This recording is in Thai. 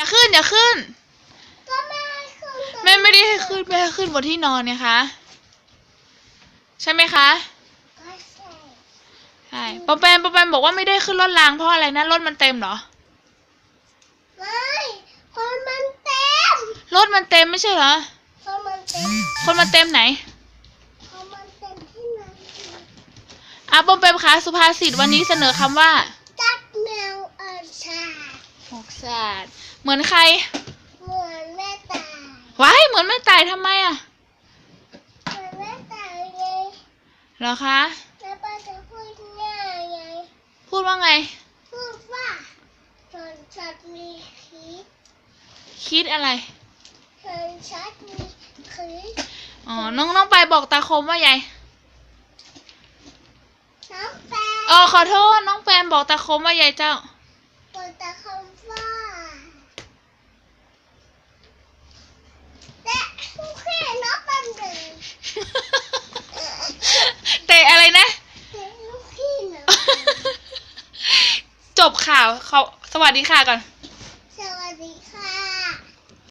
อย่าขึ้นอย่าขึ้น ก็ไม่ให้ขึ้นแม่ไม่ได้ให้ขึ้นแม่ให้ขึ้นบนที่นอนเนี่ยคะใช่ไหมคะก็ใช่ใช่ปอมแปมปอมแปมบอกว่าไม่ได้ขึ้นรถรางเพราะอะไรนะรถมันเต็มเหรอไม่คนมันเต็มรถมันเต็มไม่ใช่เหรอ คนมันเต็มคนมันเต็มไหนคนมันเต็มที่ไหน อะปอมแปมคะสุภาษิตวันนี้เสนอคำว่า หกศาสตร์เหมือนใคร เหมือนแม่ตายว้ายเหมือนแม่ตายทำไมอะเหมือนแม่ตายไงเหรอคะแล้วป้าจะพูดง่ายไงพูดว่าไง พูดว่าชนชัดมีคิดคิดอะไรชนชัดมีคิดอ๋อน้องน้องไปบอกตาคมว่าไงน้องแปงอ๋อขอโทษน้องแปมบอกตาคมว่ายายเจ้าบนตะคำว่าแต่โอเคน้องแปมเดิน เตะอะไรนะ แต่ลูกพี่นะ จบข่าวเขาสวัสดีค่ะก่อน สวัสดีค่ะ